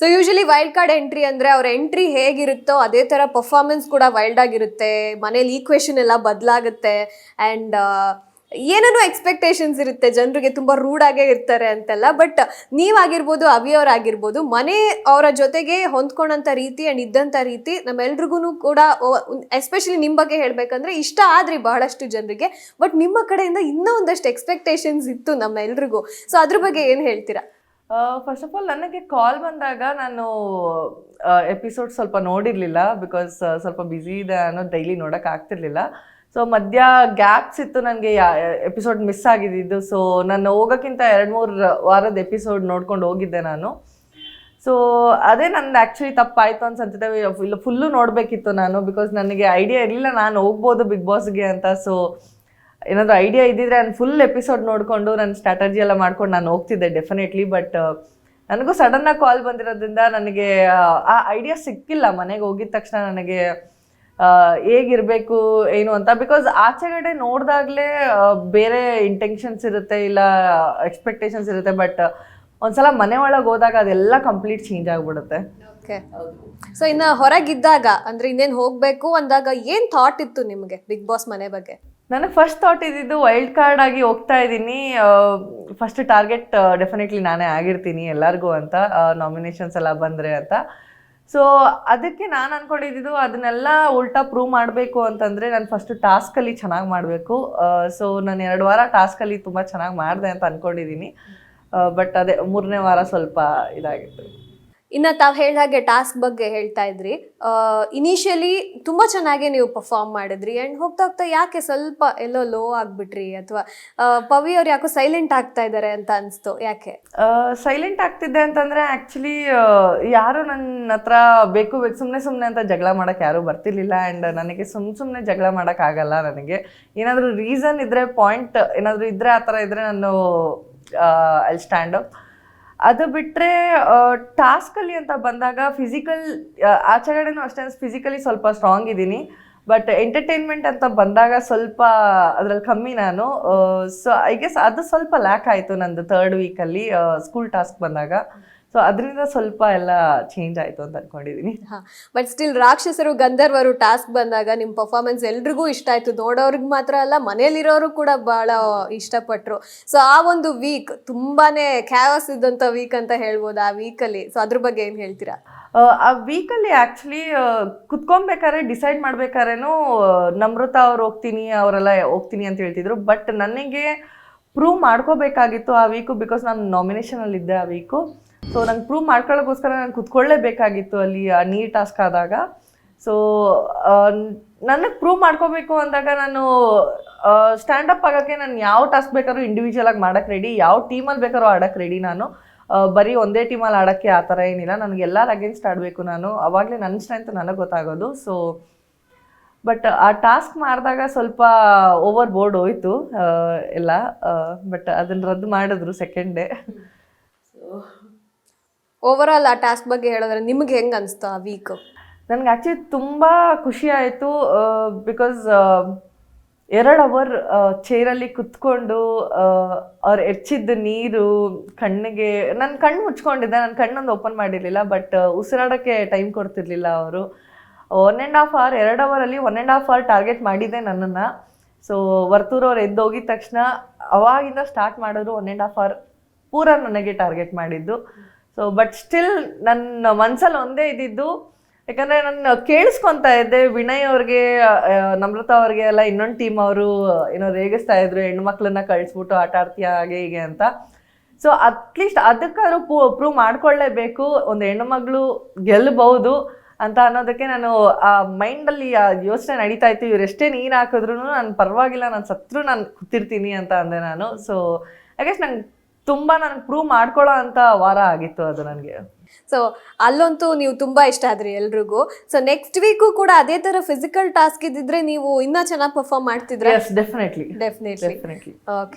So usually wild card entry ಅಂದರೆ ಅವ್ರ entry ಹೇಗಿರುತ್ತೋ ಅದೇ ಥರ ಪರ್ಫಾರ್ಮೆನ್ಸ್ ಕೂಡ ವೈಲ್ಡ್ ಆಗಿರುತ್ತೆ. ಮನೇಲಿ ಈಕ್ವೇಶನ್ ಎಲ್ಲ ಬದಲಾಗುತ್ತೆ. ಆ್ಯಂಡ್ ಏನೇನೋ ಎಕ್ಸ್ಪೆಕ್ಟೇಷನ್ಸ್ ಇರುತ್ತೆ. ಜನರಿಗೆ ತುಂಬ ರೂಡಾಗೇ ಇರ್ತಾರೆ ಅಂತೆಲ್ಲ. ಬಟ್ ನೀವಾಗಿರ್ಬೋದು ಅವಿಯವರಾಗಿರ್ಬೋದು ಮನೆ ಅವರ ಜೊತೆಗೆ ಹೊಂದ್ಕೊಂಡಂಥ ರೀತಿ ಆ್ಯಂಡ್ ಇದ್ದಂಥ ರೀತಿ ನಮ್ಮೆಲ್ರಿಗೂ ಕೂಡ ಎಸ್ಪೆಷಲಿ ನಿಮ್ಮ ಬಗ್ಗೆ ಹೇಳಬೇಕಂದ್ರೆ ಇಷ್ಟ ಆದ್ರಿ ಬಹಳಷ್ಟು ಜನರಿಗೆ. ಬಟ್ ನಿಮ್ಮ ಕಡೆಯಿಂದ ಇನ್ನೂ ಒಂದಷ್ಟು ಎಕ್ಸ್ಪೆಕ್ಟೇಷನ್ಸ್ ಇತ್ತು ನಮ್ಮೆಲ್ರಿಗೂ. ಸೊ ಅದ್ರ ಬಗ್ಗೆ ಏನು ಹೇಳ್ತೀರಾ? ಫಸ್ಟ್ ಆಫ್ ಆಲ್ ನನಗೆ ಕಾಲ್ ಬಂದಾಗ ನಾನು ಎಪಿಸೋಡ್ ಸ್ವಲ್ಪ ನೋಡಿರಲಿಲ್ಲ ಬಿಕಾಸ್ ಸ್ವಲ್ಪ ಬ್ಯುಸಿ ಇದೆ ಅನ್ನೋದು ಡೈಲಿ ನೋಡೋಕೆ ಆಗ್ತಿರ್ಲಿಲ್ಲ. ಸೊ ಮಧ್ಯ ಗ್ಯಾಪ್ಸ್ ಇತ್ತು ನನಗೆ ಎಪಿಸೋಡ್ ಮಿಸ್ ಆಗಿದ್ದು. ಸೊ ನಾನು ಹೋಗೋಕ್ಕಿಂತ ಎರಡು ಮೂರು ವಾರದ ಎಪಿಸೋಡ್ ನೋಡ್ಕೊಂಡು ಹೋಗಿದ್ದೆ ನಾನು. ಸೊ ಅದೇ ನಂದು ಆ್ಯಕ್ಚುಲಿ ತಪ್ಪಾಯಿತು ಅನ್ಸಂತಿದೆ ಇಲ್ಲ ಫುಲ್ಲು ನೋಡಬೇಕಿತ್ತು ನಾನು ಬಿಕಾಸ್ ನನಗೆ ಐಡಿಯಾ ಇರಲಿಲ್ಲ. ನಾನು ಹೋಗ್ಬೋದು ಬಿಗ್ ಬಾಸ್ಗೆ ಅಂತ. ಸೊ ಏನಾದರೂ ಐಡಿಯಾ ಇದ್ದಿದ್ರೆ ನಾನು ಫುಲ್ ಎಪಿಸೋಡ್ ನೋಡಿಕೊಂಡು ನನ್ನ ಸ್ಟ್ರಾಟಜಿ ಎಲ್ಲ ಮಾಡ್ಕೊಂಡು ನಾನು ಹೋಗ್ತಿದ್ದೆ ಡೆಫಿನೆಟ್ಲಿ ಬಟ್ ನನಗೂ ಸಡನ್ನಾಗಿ ಕಾಲ್ ಬಂದಿರೋದ್ರಿಂದ ನನಗೆ ಆ, ಐಡಿಯಾ ಸಿಕ್ಕಿಲ್ಲ. ಮನೆಗೆ ಹೋಗಿದ ತಕ್ಷಣ ನನಗೆ ಹೇಗಿರಬೇಕು ಏನು ಅಂತ. ಬಿಕಾಸ್ ಆಚೆಗಡೆ ನೋಡಿದಾಗಲೇ ಬೇರೆ ಇಂಟೆನ್ಷನ್ಸ್ ಇರುತ್ತೆ ಇಲ್ಲ ಎಕ್ಸ್ಪೆಕ್ಟೇಷನ್ಸ್ ಇರುತ್ತೆ. ಬಟ್ ಒಂದ್ಸಲ ಮನೆ ಒಳಗೆ ಹೋದಾಗ ಅದೆಲ್ಲ ಕಂಪ್ಲೀಟ್ ಚೇಂಜ್ ಆಗಿಬಿಡುತ್ತೆ. ಓಕೆ ಸೊ ಇನ್ನ ಹೊರಗಿದ್ದಾಗ ಅಂದ್ರೆ ಇನ್ನೇನು ಹೋಗಬೇಕು ಅಂದಾಗ ಏನು ಥಾಟ್ ಇತ್ತು ನಿಮಗೆ ಬಿಗ್ ಬಾಸ್ ಮನೆ ಬಗ್ಗೆ? ನನಗೆ ಫಸ್ಟ್ ಥಾಟ್ ಇದ್ದಿದ್ದು ವೈಲ್ಡ್ ಕಾರ್ಡ್ ಆಗಿ ಹೋಗ್ತಾ ಇದ್ದೀನಿ. ಫಸ್ಟ್ ಟಾರ್ಗೆಟ್ ಡೆಫಿನೆಟ್ಲಿ ನಾನೇ ಆಗಿರ್ತೀನಿ ಎಲ್ಲರಿಗೂ ಅಂತ ನಾಮಿನೇಷನ್ಸ್ ಎಲ್ಲ ಬಂದರೆ ಅಂತ. ಸೊ ಅದಕ್ಕೆ ನಾನು ಅಂದ್ಕೊಂಡಿದ್ದು ಅದನ್ನೆಲ್ಲ ಉಲ್ಟಾ ಪ್ರೂವ್ ಮಾಡಬೇಕು ಅಂತಂದರೆ ನಾನು ಫಸ್ಟ್ ಟಾಸ್ಕಲ್ಲಿ ಚೆನ್ನಾಗಿ ಮಾಡಬೇಕು. ಸೊ ನಾನು ಎರಡು ವಾರ ಟಾಸ್ಕಲ್ಲಿ ತುಂಬ ಚೆನ್ನಾಗಿ ಮಾಡಿದೆ ಅಂತ ಅಂದ್ಕೊಂಡಿದ್ದೀನಿ ಬಟ್ ಅದೇ ಮೂರನೇ ವಾರ ಸ್ವಲ್ಪ ಇದಾಗಿತ್ತು. ಇನ್ನ ತಾವ್ ಹೇಳಿದ ಹಾಗೆ ಟಾಸ್ಕ್ ಬಗ್ಗೆ ಹೇಳ್ತಾ ಇದ್ರಿ. ಇನಿಷಿಯಲಿ ತುಂಬಾ ಚೆನ್ನಾಗಿ ನೀವು ಪರ್ಫಾರ್ಮ್ ಮಾಡಿದ್ರಿ. ಅಂಡ್ ಹೋಗ್ತಾ ಹೋಗ್ತಾ ಯಾಕೆ ಸ್ವಲ್ಪ ಎಲ್ಲೋ ಲೋ ಆಗ್ಬಿಟ್ರಿ? ಅಥವಾ ಪವಿ ಅವ್ರು ಯಾಕೋ ಸೈಲೆಂಟ್ ಆಗ್ತಾ ಇದ್ದಾರೆ ಅಂತ ಅನ್ಸ್ತು. ಯಾಕೆ? ಸೈಲೆಂಟ್ ಆಗ್ತಿದ್ದೆ ಅಂತಂದ್ರೆ ಆಕ್ಚುಲಿ ಯಾರು ನನ್ನ ಹತ್ರ ಬೇಕು ಬೇಕು ಸುಮ್ಮನೆ ಸುಮ್ಮನೆ ಅಂತ ಜಗಳ ಮಾಡಕ್ ಯಾರು ಬರ್ತಿರ್ಲಿಲ್ಲ. ಅಂಡ್ ನನಗೆ ಸುಮ್ ಸುಮ್ಮನೆ ಜಗಳ ಮಾಡಕ್ ಆಗಲ್ಲ ನನಗೆ. ಏನಾದರೂ ರೀಸನ್ ಇದ್ರೆ ಪಾಯಿಂಟ್ ಏನಾದರೂ ಇದ್ರೆ ಆ ಥರ ಇದ್ರೆ ನಾನು ಐ ಸ್ಟ್ಯಾಂಡ್ ಅಪ್ ಅದು ಬಿಟ್ಟರೆ ಟಾಸ್ಕಲ್ಲಿ ಅಂತ ಬಂದಾಗ ಫಿಸಿಕಲ್ ಆಚೆಗಡೆನೂ ಅಷ್ಟೇ ಫಿಸಿಕಲಿ ಸ್ವಲ್ಪ ಸ್ಟ್ರಾಂಗ್ ಇದ್ದೀನಿ. ಬಟ್ ಎಂಟರ್ಟೈನ್ಮೆಂಟ್ ಅಂತ ಬಂದಾಗ ಸ್ವಲ್ಪ ಅದ್ರಲ್ಲಿ ಕಮ್ಮಿ ನಾನು. ಸೊ ಐ ಗೆಸ್ ಅದು ಸ್ವಲ್ಪ ಲ್ಯಾಕ್ ಆಯಿತು ನಂದು ಥರ್ಡ್ ವೀಕಲ್ಲಿ ಸ್ಕೂಲ್ ಟಾಸ್ಕ್ ಬಂದಾಗ. ಸೊ ಅದರಿಂದ ಸ್ವಲ್ಪ ಎಲ್ಲ ಚೇಂಜ್ ಆಯಿತು ಅಂತ ಅನ್ಕೊಂಡಿದ್ದೀನಿ ಬಟ್ ಸ್ಟಿಲ್ ರಾಕ್ಷಸರು ಗಂಧರ್ವರು ಟಾಸ್ಕ್ ಬಂದಾಗ ನಿಮ್ಮ ಪರ್ಫಾರ್ಮೆನ್ಸ್ ಎಲ್ರಿಗೂ ಇಷ್ಟ ಆಯಿತು. ನೋಡೋರಿಗೆ ಮಾತ್ರ ಅಲ್ಲ ಮನೇಲಿರೋರು ಕೂಡ ಭಾಳ ಇಷ್ಟಪಟ್ಟರು ಸೊ ಆ ಒಂದು ವೀಕ್ ತುಂಬಾನೇ ಕ್ಯಾವಸ್ ಇದ್ದಂಥ ವೀಕ್ ಅಂತ ಹೇಳ್ಬೋದು ಆ ವೀಕಲ್ಲಿ ಸೊ ಅದ್ರ ಬಗ್ಗೆ ಏನು ಹೇಳ್ತೀರಾ? ಆ, ಆ ವೀಕಲ್ಲಿ ಆ್ಯಕ್ಚುಲಿ ಕುತ್ಕೊಬೇಕಾದ್ರೆ ಡಿಸೈಡ್ ಮಾಡ್ಬೇಕಾದ್ರೇನು ನಮ್ರತ ಅವ್ರು ಹೋಗ್ತೀನಿ ಅವರೆಲ್ಲ ಹೋಗ್ತೀನಿ ಅಂತ ಹೇಳ್ತಿದ್ರು. ಬಟ್ ನನಗೆ ಪ್ರೂವ್ ಮಾಡ್ಕೋಬೇಕಾಗಿತ್ತು ಆ ವೀಕು ಬಿಕಾಸ್ ನಾನು ನಾಮಿನೇಷನಲ್ಲಿದ್ದೆ ಆ ವೀಕು ಸೊ ನಂಗೆ ಪ್ರೂವ್ ಮಾಡ್ಕೊಳ್ಳೋಕ್ಕೋಸ್ಕರ ನಾನು ಕುತ್ಕೊಳ್ಳೇಬೇಕಾಗಿತ್ತು ಅಲ್ಲಿ, ಆ ನೀರ್ ಟಾಸ್ಕ್ ಆದಾಗ. ಸೊ ನನಗೆ ಪ್ರೂವ್ ಮಾಡ್ಕೋಬೇಕು ಅಂದಾಗ ನಾನು ಸ್ಟ್ಯಾಂಡ್ ಅಪ್ ಆಗೋಕ್ಕೆ ನಾನು ಯಾವ ಟಾಸ್ಕ್ ಬೇಕಾದ್ರೂ ಇಂಡಿವಿಜುವಲ್ ಆಗಿ ಮಾಡೋಕ್ಕೆ ರೆಡಿ ಯಾವ ಟೀಮಲ್ಲಿ ಬೇಕಾದ್ರೂ ಆಡೋಕ್ಕೆ ರೆಡಿ ನಾನು. ಬರೀ ಒಂದೇ ಟೀಮಲ್ಲಿ ಆಡೋಕ್ಕೆ ಆ ಥರ ಏನಿಲ್ಲ. ನನಗೆ ಎಲ್ಲರ ಅಗೇನ್ಸ್ಟ್ ಆಡಬೇಕು ನಾನು. ಅವಾಗಲೇ ನನ್ನ ಸ್ಟ್ರೆಂತ್ ನನಗೆ ಗೊತ್ತಾಗೋದು. ಸೊ ಬಟ್ ಆ ಟಾಸ್ಕ್ ಮಾಡಿದಾಗ ಸ್ವಲ್ಪ ಓವರ್ ಬೋರ್ಡ್ ಹೋಯಿತು ಎಲ್ಲ. ಬಟ್ ಅದನ್ನು ರದ್ದು ಮಾಡಿದ್ರು ಸೆಕೆಂಡ್ ಡೇ ಓವರ್ ಆ ಟಾಸ್ಕ್ ಬಗ್ಗೆ ಹೇಳಿದ್ರೆ ನಿಮ್ಗೆ ಹೆಂಗೆ ಅನಿಸ್ತು ಆ ವೀಕ್ ನನಗೆ ಆ್ಯಕ್ಚುಲಿ ತುಂಬ ಖುಷಿ ಆಯಿತು ಬಿಕಾಸ್ ಎರಡು ಅವರ್ ಚೇರಲ್ಲಿ ಕುತ್ಕೊಂಡು ಅವ್ರು ಎರ್ಚಿದ್ದ ನೀರು, ಕಣ್ಣಿಗೆ ನನ್ನ ಕಣ್ಣು ಮುಚ್ಕೊಂಡಿದ್ದೆ ನನ್ನ ಕಣ್ಣೊಂದು ಓಪನ್ ಮಾಡಿರಲಿಲ್ಲ ಬಟ್ ಉಸಿರಾಡೋಕ್ಕೆ ಟೈಮ್ ಕೊಡ್ತಿರ್ಲಿಲ್ಲ ಅವರು. ಒನ್ ಆ್ಯಂಡ್ ಹಾಫ್ ಅವರ್ ಎರಡು ಅವರಲ್ಲಿ one and half hour target ಮಾಡಿದ್ದೆ ನನ್ನನ್ನು. ಸೊ ವರ್ತೂರವ್ರು ಎದ್ದು ಹೋಗಿದ ತಕ್ಷಣ ಅವಾಗಿಂದ ಸ್ಟಾರ್ಟ್ ಮಾಡಿದ್ರು ಒನ್ ಆ್ಯಂಡ್ ಹಾಫ್ ಅವರ್ ಪೂರ ನನಗೆ ಟಾರ್ಗೆಟ್ ಮಾಡಿದ್ದು. ಸೊ ಬಟ್ ಸ್ಟಿಲ್ ನನ್ನ ಮನಸ್ಸಲ್ಲಿ ಒಂದೇ ಇದ್ದಿದ್ದು, ಯಾಕಂದರೆ ನಾನು ಕೇಳಿಸ್ಕೊತಾ ಇದ್ದೆ. ವಿನಯ್ ಅವ್ರಿಗೆ ನಮ್ರತಾ ಅವ್ರಿಗೆ ಎಲ್ಲ, ಇನ್ನೊಂದು ಟೀಮ್ ಅವರು ಏನೋ ರೇಗಿಸ್ತಾ ಇದ್ರು, ಹೆಣ್ಮಕ್ಳನ್ನ ಕಳಿಸ್ಬಿಟ್ಟು ಆಟ ಆಡ್ತೀಯ ಹಾಗೆ ಹೀಗೆ ಅಂತ. ಸೊ ಅಟ್ಲೀಸ್ಟ್ ಅದಕ್ಕಾದ್ರೂ ಪ್ರೂವ್ ಮಾಡ್ಕೊಳ್ಳೇಬೇಕು. ಒಂದು ಹೆಣ್ಣುಮಗಳು ಗೆಲ್ಲಬಹುದು ಅಂತ ಅನ್ನೋದಕ್ಕೆ ನಾನು, ಆ ಮೈಂಡಲ್ಲಿ ಆ ಯೋಚನೆ ನಡೀತಾ ಇತ್ತು. ಇವ್ರು ಎಷ್ಟೇ ನೀರು ಹಾಕಿದ್ರು ನಾನು ಪರವಾಗಿಲ್ಲ, ನಾನು ಸತ್ರು ನಾನು ಕೂತಿರ್ತೀನಿ ಅಂತ ಅಂದೆ ನಾನು. ಸೊ ಐ ಗೆಸ್ ನಂಗೆ ತುಂಬ ನನಗೆ ಪ್ರೂವ್ ಮಾಡ್ಕೊಳ್ಳೋ ಅಂತ ವಾರ ಆಗಿತ್ತು ಅದು ನನಗೆ. ಸೊ ಅಲ್ಲಂತೂ ನೀವು ತುಂಬಾ ಇಷ್ಟ ಆದ್ರಿ ಎಲ್ರಿಗೂ. ಸೊ ನೆಕ್ಸ್ಟ್ ವೀಕು ಕೂಡ ಅದೇ ತರ ಫಿಸಿಕಲ್ ಟಾಸ್ಕ್ ಇದ್ದಿದ್ರೆ ನೀವು ಇನ್ನೂ ಚೆನ್ನಾಗಿ ಪರ್ಫಾರ್ಮ್ ಮಾಡ್ತಿದ್ರೆ? Definitely definitely okay